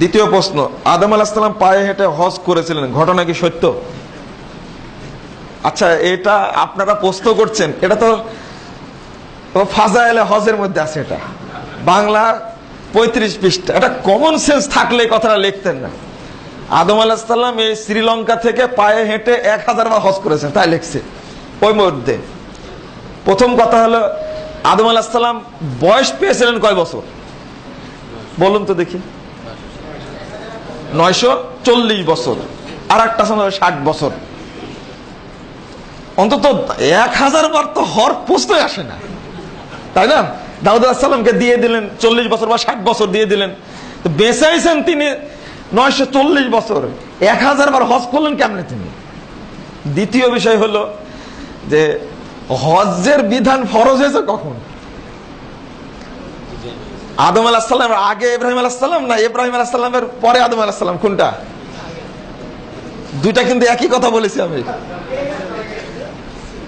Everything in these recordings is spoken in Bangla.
দ্বিতীয় প্রশ্ন, আদম আলাহিসাল্লাম পায়ে হেঁটে হজ করেছিলেন, ঘটনা কি সত্য? আচ্ছা এটা আপনারা প্রশ্ন করছেন, এটা তো ফাজাইলে হজের মধ্যে আছে এটা। বাংলা পঁয়ত্রিশ পৃষ্ঠা, এটা কমন সেন্স থাকলে কথাটা লিখতেন না। আদম আলাহিসাল্লাম এই শ্রীলঙ্কা থেকে পায়ে হেঁটে এক হাজার বার হজ করেছেন, তাই লিখছে ওই মধ্যে প্রথম কথা হলো, আদম আলাহিসাল্লাম বয়স পেয়েছিলেন কয় বছর? বলুন তো দেখি। নয়শো চল্লিশ বছর। আর একটা সময় ষাট বছর। অন্তত এক হাজার বার তো হর প্রশ্নই আসে না। তাই না? দাউদ আসসালামকে দিয়ে দিলেন, চল্লিশ বছর বা ষাট বছর দিয়ে দিলেন। তো বেঁচেছেন তিনি নয়শো চল্লিশ বছর। এক হাজার বার হজ করলেন কেমনে তিনি? দ্বিতীয় বিষয় হলো যে হজের বিধান ফরজ হয়েছে কখন? আদম আলাহিসাল্লামের আগে ইব্রাহিম আলাহিসাল্লাম না ইব্রাহিম আলাহিসাল্লামের পরে আদম আলাহিসাল্লাম কোনটা? দুইটা কিন্তু একই কথা বলেছি আমি।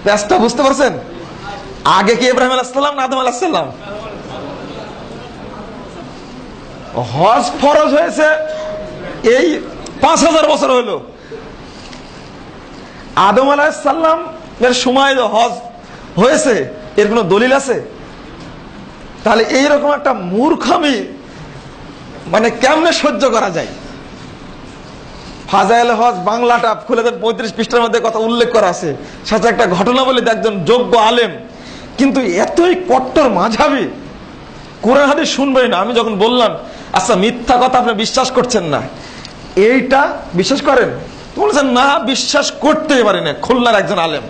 ব্যাসটা বুঝতে পারছেন? আগে কি ইব্রাহিম আলাহিসাল্লাম না আদম আলাহিসাল্লাম হজ ফরজ হয়েছে, এই পাঁচ হাজার বছর হলো। আদম আলাহিসাল্লাম এর সময় হজ হয়েছে, এর কোনো দলিল আছে? তাহলে এইরকম একটা মূর্খামি মানে কেমনে সহ্য করা যায়? ফাজাইল হজ বাংলাটা খুলে দেন পঁয়ত্রিশ পৃষ্ঠার মধ্যে কথা উল্লেখ করা আছে। সাথে একটা ঘটনা বলে একজন যোগ্য আলেম, কিন্তু এতই কট্টর মাঝাবি, কোরআন হাদিস শুনবেই না। আমি যখন বললাম আচ্ছা মিথ্যা কথা আপনি বিশ্বাস করছেন না। এইটা বিশ্বাস করেন? বলেছেন, না, বিশ্বাস করতেই পারি না। খুলনার একজন আলেম।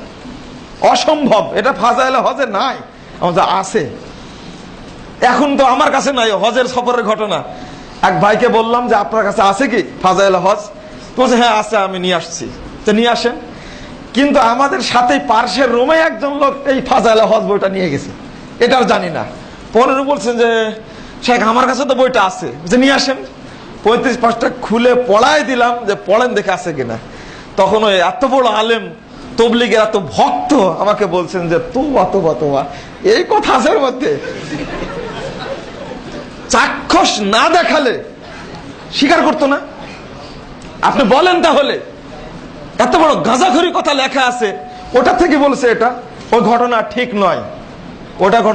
অসম্ভব। এটা ফাজাইল হজে নাই। আমাদের আছে। এখন তো আমার কাছে নাই, হজের সফরের ঘটনা। এক ভাইকে বললাম যে, আপনার কাছে আছে কি ফাজাইল হজ? তো বলছে হ্যাঁ আছে, আমি নিয়ে আসছি। তো নিয়ে আসেন। কিন্তু আমাদের সাথে পার্শ্বের রোমে একজন লোক এই ফাজাইল হজ বইটা নিয়ে গেছে। এটা আর জানি না। পনেরো বলছেন যে, শেখ, আমার কাছে তো বইটা আছে। যে নিয়ে আসেন। পঁয়ত্রিশ পাঁচটা খুলে পড়াই দিলাম যে, পড়েন দেখে আছে কিনা। তখন ওই এত বড় আলেম, তবলিগের এত ভক্ত আমাকে বলছেন যে তো তোবা তোবা তোবা। এই কথা আছে মধ্যে। চাক্ষুষ না দেখালে স্বীকার করতো না? আপনি বলেন তাহলে, এত বড় গাঁজাখড়ি কথা লেখা আছে, ওটা থেকে বলছে এটা, ওই ঘটনা ঠিক নয়। ওটা